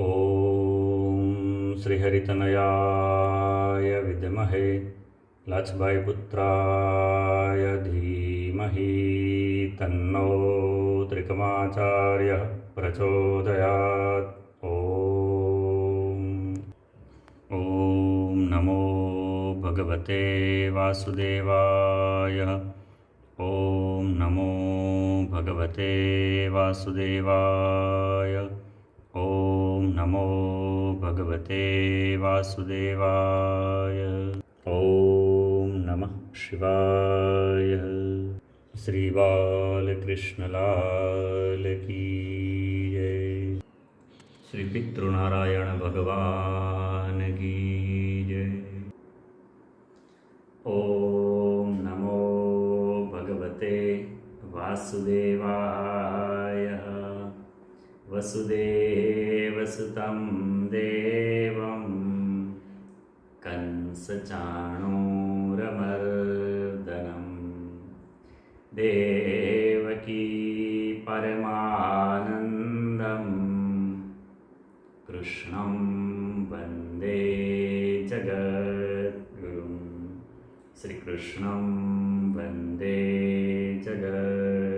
ॐ श्रीहरितनयाय विद्महे लाच्छबाईपुत्राय धीमहि तन्नो त्रिकमाचार्यः प्रचोदयात्। ॐ नमो भगवते वासुदेवाय। ॐ नमो भगवते वासुदेवाय ॐ नमो भगवते वासुदेवाय। ॐ नमः शिवाय। श्रीबालकृष्णलालगीजय श्रीपितृनारायणभगवानगीजय ॐ नमो भगवते वासुदेवाय। वसुदेवसुतं देवं कंसचाणोरमर्दनं। देवकी परमानन्दं कृष्णं वन्दे जगद्गुरुं। श्रीकृष्णं वन्दे जग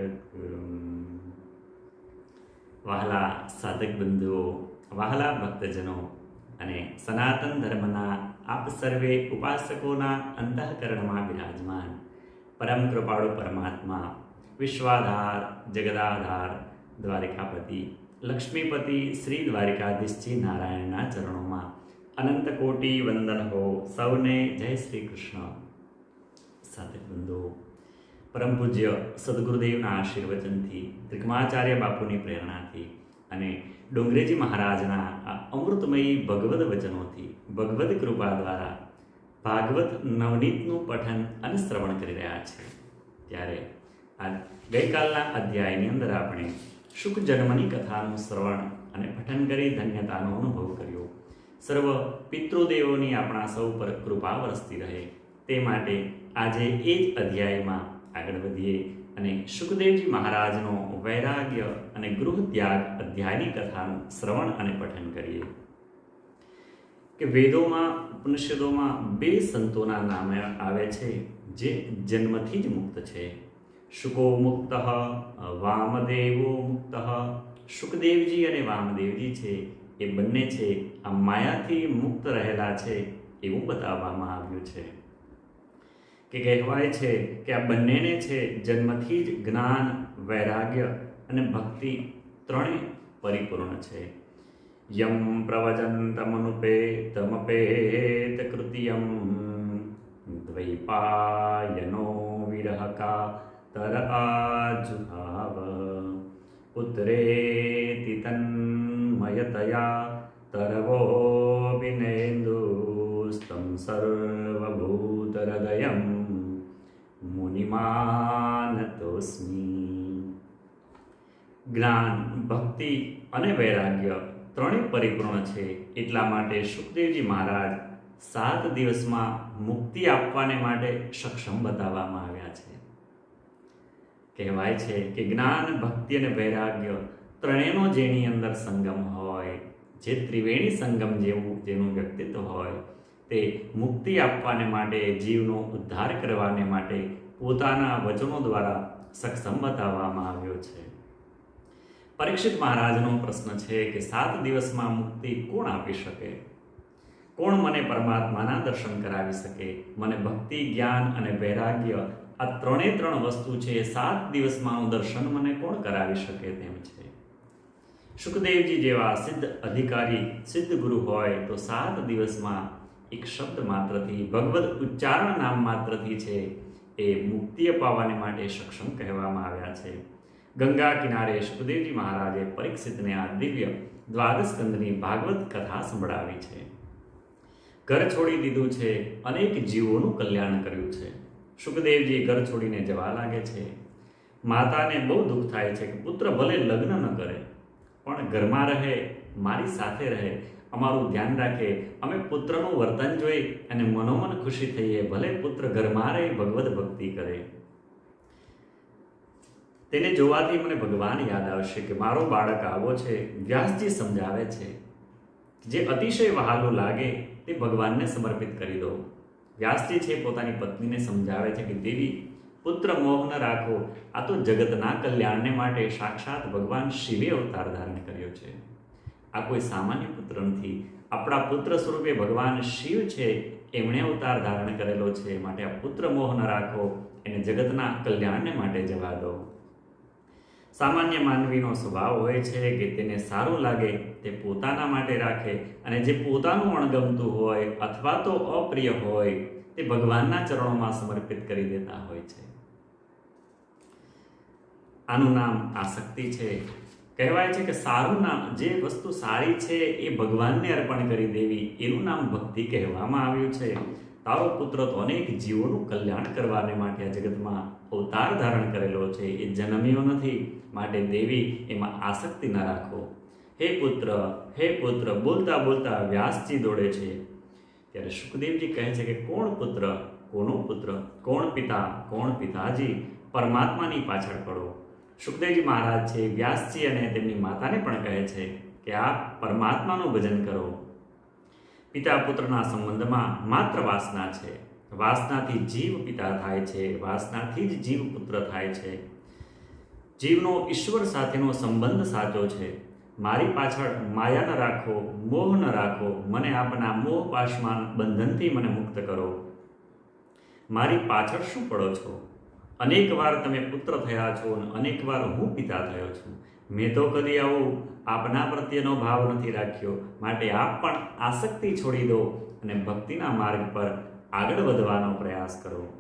વહાલા સાધક બંધુઓ, વહાલા ભક્તજનો અને સનાતન ધર્મના આપ સર્વે ઉપાસકોના અંતઃકરણમાં બિરાજમાન. પરમ કૃપાળુ પરમાત્મા, વિશ્વાધાર, જગદાધાર, દ્વારિકાપતિ, લક્ષ્મીપતિ શ્રી દ્વારિકાધીશજી નારાયણના ચરણોમાં અનંત કોટી વંદન હો સૌને જય શ્રી કૃષ્ણ. સાધક બંધુઓ પરમ પૂજ્ય સદગુરુદેવના આશીર્વચનથી, ત્રિકમાચાર્ય બાપુની પ્રેરણાથી અને ડોંગરેજી મહારાજના આ અમૃતમયી ભગવદ વચનોથી, ભગવદ કૃપા દ્વારા ભાગવત નવનીતનું પઠન અને શ્રવણ કરી રહ્યા છે. ત્યારે આ ગઈકાલના અધ્યાયની અંદર આપણે શુક જન્મની કથાનું શ્રવણ અને પઠન કરી ધન્યતાનો અનુભવ કર્યો. સર્વ પિતૃદેવોની આપણા સૌ પર કૃપા વરસતી રહે. તે માટે આજે એ જ અધ્યાયમાં આગળ વધીએ અને સુખદેવજી મહારાજનો વૈરાગ્ય અને ગૃહ ત્યાગ અધ્યાયની કથાનું શ્રવણ અને પઠન કરીએ. કે વેદોમાં, ઉપનિષદોમાં બે સંતોના નામે આવે છે, જે જન્મથી જ મુક્ત છે. શુકો મુક્ત, વામદેવો મુક્ત. શુકદેવજી અને વામદેવજી છે, એ બંને છે, આ માયાથી મુક્ત રહેલા છે, એવું બતાવવામાં આવ્યું છે. કે કહેવાય છે કે આ બંનેને છે જન્મથી જ જ્ઞાન, વૈરાગ્ય અને ભક્તિ ત્રણેય પરિપૂર્ણ છે. યમ પ્રવચંતમનુપેતમપેત કૃતિયમ દ્વૈપાયનો વિરહકા તર આજુભાવ. પુત્રેતિ તન્મયતયા તરવો વિનેન્દુસ્તમ સર્વભૂતહૃદયમ મુનિમાનતોસ્મી જ્ઞાન, ભક્તિ અને વૈરાગ્ય ત્રણેય પરિપૂર્ણ છે. એટલા માટે સુખદેવજી મહારાજ સાત દિવસમાં મુક્તિ આપવાને માટે સક્ષમ બતાવવામાં આવ્યા છે. કહેવાય છે કે જ્ઞાન, ભક્તિ અને વૈરાગ્ય ત્રણેયનો જેની અંદર સંગમ હોય, જે ત્રિવેણી સંગમ જેવું, જેનું વ્યક્તિત્વ હોય, તે મુક્તિ આપવાને માટે, જીવનો ઉદ્ધાર કરવાને માટે પોતાના વચનો દ્વારા સક્ષમ બતાવવામાં આવ્યો છે. પરીક્ષિત મહારાજનો પ્રશ્ન છે કે સાત દિવસમાં મુક્તિ કોણ આપી શકે? કોણ મને પરમાત્માના દર્શન કરાવી શકે? મને ભક્તિ, જ્ઞાન અને વૈરાગ્ય આ ત્રણે ત્રણ વસ્તુ છે સાત દિવસમાં દર્શન મને કોણ કરાવી શકે તેમ છે. સુખદેવજી જેવા સિદ્ધ અધિકારી, સિદ્ધ ગુરુ હોય તો સાત દિવસમાં એક શબ્દ માત્રથી, ભગવદ ઉચ્ચારણ નામ માત્રથી છે એ મુક્તિ અપાવવાને માટે સક્ષમ કહેવામાં આવ્યા છે. ગંગા કિનારે સુખદેવજી મહારાજે પરીક્ષિતને આ દિવ્ય દ્વાદસ્કંદની ભાગવત કથા સંભળાવી છે. ઘર છોડી દીધું છે, અનેક જીવોનું કલ્યાણ કર્યું છે. સુખદેવજી ઘર છોડીને જવા લાગે છે. માતાને બહુ દુઃખ થાય છે કે પુત્ર ભલે લગ્ન ન કરે, પણ ઘરમાં રહે, મારી સાથે રહે અમારું ધ્યાન રાખે, અમે પુત્રનું વર્તન જોઈ અને મનોમન ખુશી થઈએ, ભલે પુત્ર ઘરમાં રહે ભગવત ભક્તિ કરે. તેને જોવાથી મને ભગવાન યાદ આવશે કે મારો બાળક આવો છે, વ્યાસજી સમજાવે છે જે અતિશય વહાલું લાગે તે ભગવાનને સમર્પિત કરી દો. વ્યાસજી છે પોતાની પત્નીને સમજાવે છે કે, દેવી, પુત્ર મોહ ન રાખો, આ તો જગતના કલ્યાણને માટે સાક્ષાત ભગવાન શિવે અવતાર ધારણ કર્યો છે. આ કોઈ સામાન્ય પુત્ર નથી. આપણા પુત્ર સ્વરૂપે ભગવાન શિવ છે, એમણે અવતાર ધારણ કરેલો છે. માટે આ પુત્ર મોહ ન રાખો, એને જગતના કલ્યાણને માટે જવા દો. સામાન્ય માનવીનો સ્વભાવ હોય છે કે તેને સારું લાગે, તે પોતાના માટે રાખે અને જે પોતાનું અણગમતું હોય અથવા તો અપ્રિય હોય, તે ભગવાનના ચરણોમાં સમર્પિત કરી દેતા હોય છે. આનું નામ આસક્તિ છે. કહેવાય છે કે સારું નામ, જે વસ્તુ સારી છે એ ભગવાનને અર્પણ કરી દેવી, એનું નામ ભક્તિ કહેવામાં આવ્યું છે. તારો પુત્ર તો અનેક જીવોનું કલ્યાણ કરવાને માટે આ જગતમાં અવતાર ધારણ કરેલો છે. એ જન્મ્યો નથી, માટે દેવી એમાં આસક્તિ ન રાખો. હે પુત્ર હે પુત્ર, બોલતા બોલતા વ્યાસજી દોડે છે. ત્યારે સુખદેવજી કહે છે કે કોણ પુત્ર, કોનો પુત્ર, કોણ પિતા, કોણ પિતાજી, પરમાત્માની પાછળ પડો. સુખદેવજી મહારાજ છે વ્યાસજી અને તેમની માતાને પણ કહે છે કે આ પરમાત્માનું ભજન કરો. પિતા પુત્રના સંબંધમાં માત્ર વાસના છે. વાસનાથી જીવ પિતા થાય છે, વાસનાથી જ જીવ પુત્ર થાય છે. જીવનો ઈશ્વર સાથેનો સંબંધ સાચો છે. મારી પાછળ માયા ન રાખો, મોહ ન રાખો, મને આપના મોહ પાશમાન બંધનથી મને મુક્ત કરો. મારી પાછળ શું પડો છો? અનેક વાર તમે પુત્ર થયા છો અને અનેક વાર હું પિતા થયો છું. મેં તો કદી આવું આપના પ્રત્યેનો ભાવ નથી રાખ્યો. માટે આપ પણ આસક્તિ છોડી દો અને ભક્તિના માર્ગ પર આગળ વધવાનો પ્રયાસ કરો.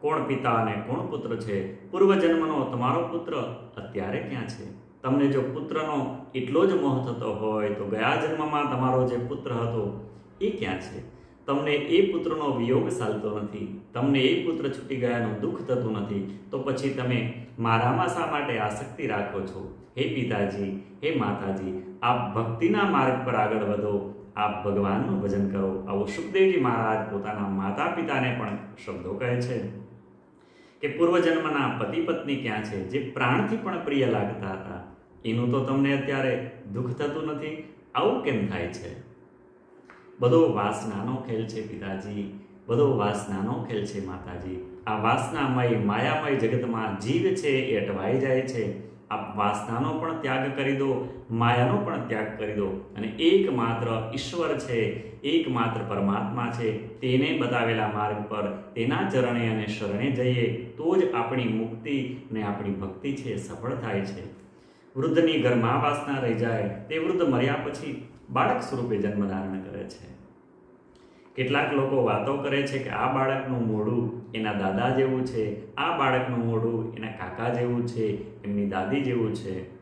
કોણ પિતા અને કોણ પુત્ર છે? પૂર્વજન્મનો તમારો પુત્ર અત્યારે ક્યાં છે? તમને જો પુત્રનો એટલો જ મોહ થતો હોય તો ગયા જન્મમાં તમારો જે પુત્ર હતો એ ક્યાં છે? તમને એ પુત્રનો વિયોગ ચાલતો નથી, તમને એ પુત્ર છૂટી ગયાનું દુઃખ થતું નથી, તો પછી તમે મારામાં શા માટે આસક્તિ રાખો છો? હે પિતાજી, હે માતાજી, આપ ભક્તિના માર્ગ પર આગળ વધો, આપ ભગવાનનું ભજન કરો. આવો સુખદેવજી મહારાજ પોતાના માતા પિતાને પણ શબ્દો કહે છે કે પૂર્વજન્મના પતિ પત્ની ક્યાં છે? જે પ્રાણથી પણ પ્રિય લાગતા હતા. એનું તો તમને અત્યારે દુઃખ થતું નથી? આવું કેમ થાય છે? બધો વાસનાનો ખેલ છે પિતાજી, બધો વાસનાનો ખેલ છે માતાજી. આ વાસનામય, માયામય જગતમાં જીવ છે, એ અટવાઈ જાય છે. આ વાસનાનો પણ ત્યાગ કરી દો, માયાનો પણ ત્યાગ કરી દો. અને એકમાત્ર ઈશ્વર છે, એકમાત્ર પરમાત્મા છે, તેને બતાવેલા માર્ગ પર, તેના ચરણે અને શરણે જઈએ, તો જ આપણી મુક્તિ અને આપણી ભક્તિ છે, સફળ થાય છે. વૃદ્ધની ઘરમાં વાસના રહી જાય, તે વૃદ્ધ મર્યા પછી બાળક સ્વરૂપે જન્મ ધારણ કરે છે. કેટલાક લોકો વાતો કરે છે કે આ બાળકનું મોઢું એના દાદા જેવું છે, આ બાળકનું મોઢું એના કાકા જેવું છે, એમની દાદી જેવું છે.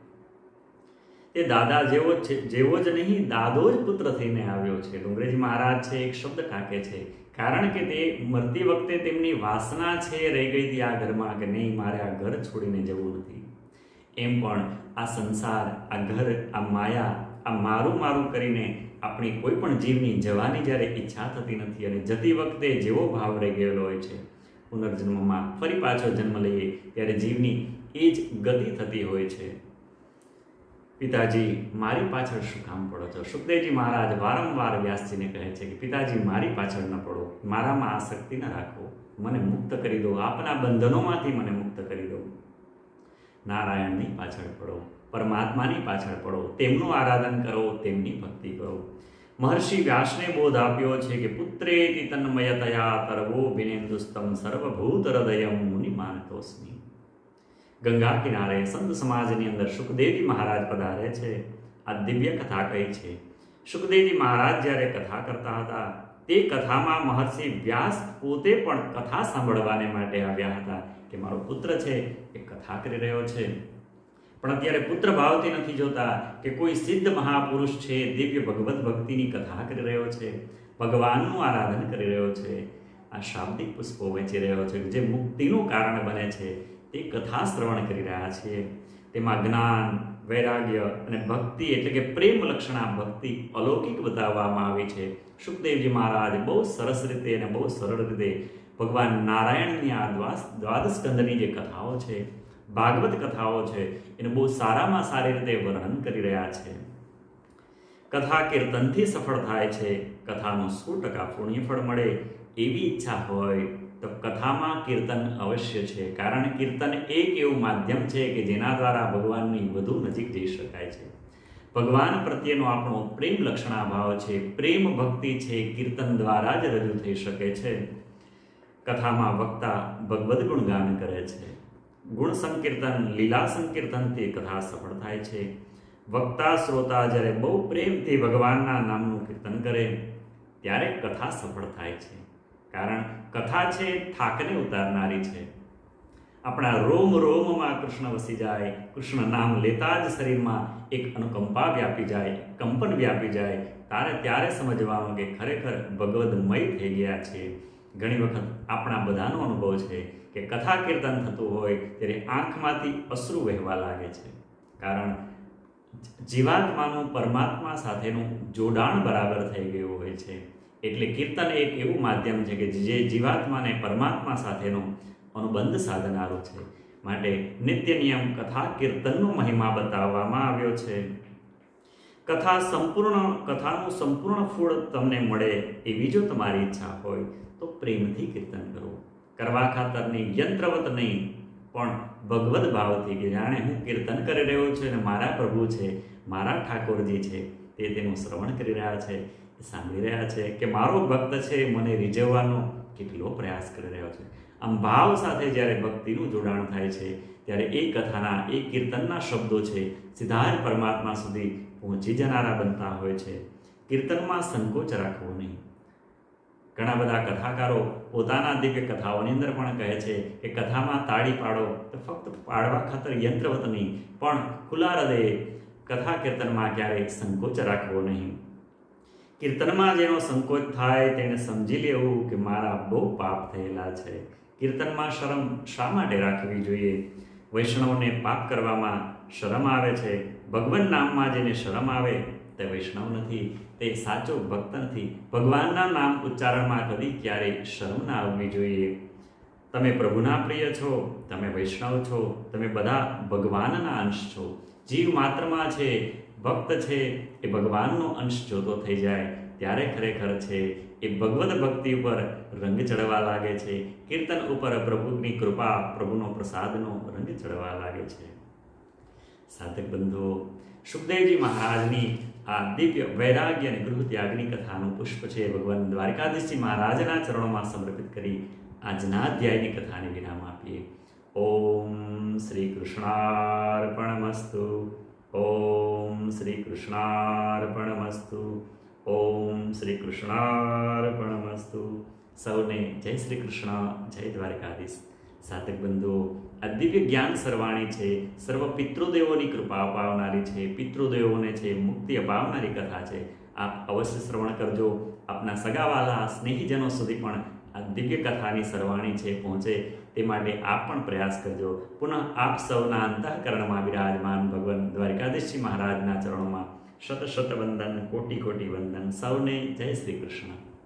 તે દાદા જેવો જ છે, જેવો જ નહીં, દાદો જ પુત્ર થઈને આવ્યો છે. ડુંગરેજી મહારાજ છે, એક શબ્દ ટાંકે છે. કારણ કે તે મરતી વખતે તેમની વાસના છે, રહી ગઈ હતી આ ઘરમાં કે નહીં, મારે આ ઘર છોડીને જવું નથી. એમ પણ આ સંસાર, આ ઘર, આ માયા, આ મારું મારું કરીને આપણી કોઈ પણ જીવની જવાની જ્યારે ઈચ્છા થતી નથી અને જતી વખતે જેવો ભાવ રહી ગયેલો હોય છે. પુનર્જન્મમાં ફરી પાછો જન્મ લઈએ ત્યારે જીવની એ જ ગતિ થતી હોય છે. પિતાજી, મારી પાછળ શું કામ પડો છો? સુખદેવજી મહારાજ વારંવાર વ્યાસજીને કહે છે કે, પિતાજી, મારી પાછળ ન પડો. મારામાં આસક્તિ ન રાખો. મને મુક્ત કરી દો. આપના બંધનોમાંથી મને મુક્ત કરી દો. નારાયણની પાછળ પડો, પરમાત્માની પાછળ પડો, તેમનું આરાધન કરો, તેમની ભક્તિ કરો. મહર્ષિ વ્યાસને બોધ આપ્યો છે કે, પુત્રે તન્મયતયા તરવો બિનેન્દુસ્તમ સર્વભૂત હૃદયમ મુનિ માનતોસ્મી ગંગા કિનારે સંત સમાજની અંદર સુખદેવજી મહારાજ પધારે છે. આ દિવ્ય કથા કહી છે. સુખદેવજી મહારાજ જ્યારે કથા કરતા હતા તે કથામાં મહર્ષિ વ્યાસ પોતે પણ કથા સાંભળવાને માટે આવ્યા હતા કે મારો પુત્ર છે એ કથા કરી રહ્યો છે. પણ અત્યારે પુત્ર ભાવથી નથી જોતા કે કોઈ સિદ્ધ મહાપુરુષ છે, દિવ્ય ભગવત ભક્તિની કથા કરી રહ્યો છે, ભગવાનનું આરાધન કરી રહ્યો છે, આ શાબ્દિક પુષ્પો વેચી રહ્યો છે જે મુક્તિનું કારણ બને છે, તે કથા શ્રવણ કરી રહ્યા છીએ. તેમાં જ્ઞાન વૈરાગ્ય અને ભક્તિ એટલે કે પ્રેમ લક્ષણા ભક્તિ અલૌકિક બતાવવામાં આવી છે. સુખદેવજી મહારાજ બહુ સરસ રીતે અને બહુ સરળ રીતે ભગવાન નારાયણની આ દ્વાસ દ્વાદશ સ્કંદની જે કથાઓ છે, ભાગવત કથાઓ છે, એને બહુ સારામાં સારી રીતે વર્ણન કરી રહ્યા છે. કથા કીર્તનથી સફળ થાય છે, કથાનું સો ટકા પુણ્યફળ મળે એવી ઈચ્છા હોય તો કથામાં કીર્તન અવશ્ય છે, કારણ કીર્તન એક એવું માધ્યમ છે કે જેના દ્વારા ભગવાનની વધુ નજીક જઈ શકાય છે. ભગવાન પ્રત્યેનો આપણો પ્રેમ લક્ષણા ભાવ છે, પ્રેમ ભક્તિ છે, કીર્તન દ્વારા જ રજૂ થઈ શકે છે. કથામાં વક્તા ભગવદ ગુણગાન કરે છે. ગુણ સંકીર્તન, લીલા સંકીર્તનથી કથા સફળ થાય છે. વક્તા, શ્રોતા જ્યારે બહુ પ્રેમથી ભગવાનના નામનું કીર્તન કરે, ત્યારે કથા સફળ થાય છે. કારણ કથા છે, થાકને ઉતારનારી છે. આપણા રોમ રોમમાં કૃષ્ણ વસી જાય, કૃષ્ણ નામ લેતા જ શરીરમાં એક અનુકંપા વ્યાપી જાય, કંપન વ્યાપી જાય. તારે ત્યારે સમજવાનું કે ખરેખર ભગવદમય થઈ ગયા છે. ઘણી વખત આપણા બધાનો અનુભવ છે કે કથા કીર્તન થતું હોય, ત્યારે આંખમાંથી અશ્રુ વહેવા લાગે છે. કારણ જીવાત્માનું પરમાત્મા સાથેનું જોડાણ બરાબર થઈ ગયું હોય છે. એટલે કીર્તન એક એવું માધ્યમ છે કે જે જીવાત્માને પરમાત્મા સાથેનો અનુબંધ સાધનારો છે. માટે નિત્ય નિયમ કથા કીર્તનનો મહિમા બતાવવામાં આવ્યો છે. કથા સંપૂર્ણ, કથાનું સંપૂર્ણ ફૂળ તમને મળે એવી જો તમારી ઈચ્છા હોય તો પ્રેમથી કીર્તન કરો. કરવા ખાતરની યંત્રવત નહીં, પણ ભગવદ ભાવથી કે જાણે હું કીર્તન કરી રહ્યો છું અને મારા પ્રભુ છે, મારા ઠાકોરજી છે, તે તેનું શ્રવણ કરી રહ્યા છે. સાંભળી રહ્યા છે કે મારો ભક્ત છે મને રીઝવવાનો કેટલો પ્રયાસ કરી રહ્યો છે. આમ ભાવ સાથે જ્યારે ભક્તિનું જોડાણ થાય છે, ત્યારે એ કથાના, એ કીર્તનના શબ્દો છે જ પરમાત્મા સુધી પહોંચી જનારા બનતા હોય છે. કીર્તનમાં સંકોચ રાખવો નહીં. ઘણા બધા કથાકારો પોતાના દિવ્ય કથાઓની અંદર પણ કહે છે કે કથામાં તાળી પાડો તો ફક્ત પાડવા ખાતર યંત્રવત નહીં, પણ ખુલ્લા હૃદયે કથા કીર્તનમાં ક્યારેય સંકોચ રાખવો નહીં. કીર્તનમાં જેનો સંકોચ થાય તેને સમજી લેવું કે મારા બહુ પાપ થયેલા છે. કીર્તનમાં શરમ શા માટે રાખવી જોઈએ? વૈષ્ણવને પાપ કરવામાં શરમ આવે છે? ભગવાન નામમાં જેને શરમ આવે તે વૈષ્ણવ નથી, તે સાચો ભક્ત નથી. ભગવાનના નામ ઉચ્ચારણમાં કદી ક્યારેય શરમ ના આવવી જોઈએ. તમે પ્રભુના પ્રિય છો, તમે વૈષ્ણવ છો, તમે બધા ભગવાનના અંશ છો. જીવ માત્રમાં છે ભક્ત છે, એ ભગવાનનો અંશ જોતો થઈ જાય, ત્યારે ખરેખર છે, એ ભગવદ ભક્તિ ઉપર રંગ ચડવા લાગે છે, કીર્તન ઉપર પ્રભુની કૃપા, પ્રભુનો પ્રસાદનો રંગ ચડવા લાગે છે. સાધક બંધુઓ સુખદેવજી મહારાજની આ દિવ્ય વૈરાગ્ય અને ગૃહ ત્યાગની કથાનું પુષ્પ છે, ભગવાન દ્વારકાધીશજી મહારાજના ચરણોમાં સમર્પિત કરી આજના અધ્યાયની કથાને વિરામ આપીએ. ઓમ શ્રી કૃષ્ણાર્પણમસ્તુ. ઓમ શ્રી કૃષ્ણાર્પણમસ્તુ ઓમ શ્રી કૃષ્ણાર્પણમસ્તુ સૌને જય શ્રી કૃષ્ણ જય દ્વારકાધીશ સાધક બંધુઓ આ દિવ્ય જ્ઞાન સરવાણી છે સર્વ પિતૃદેવોની કૃપા અપાવનારી છે પિતૃદેવોને છે મુક્તિ અપાવનારી કથા છે આપ અવશ્ય શ્રવણ કરજો આપના સગાવાલા સ્નેહીજનો સુધી પણ આ દિવ્ય કથાની સરવાણી છે, પહોંચે તે માટે આપ પણ પ્રયાસ કરજો. પુનઃ આપ સૌના અંતઃકરણમાં વિરાજમાન ભગવાન દ્વારિકાધીશજી મહારાજના ચરણોમાં શત શત વંદન, કોટી કોટી વંદન. સૌને જય શ્રી કૃષ્ણ.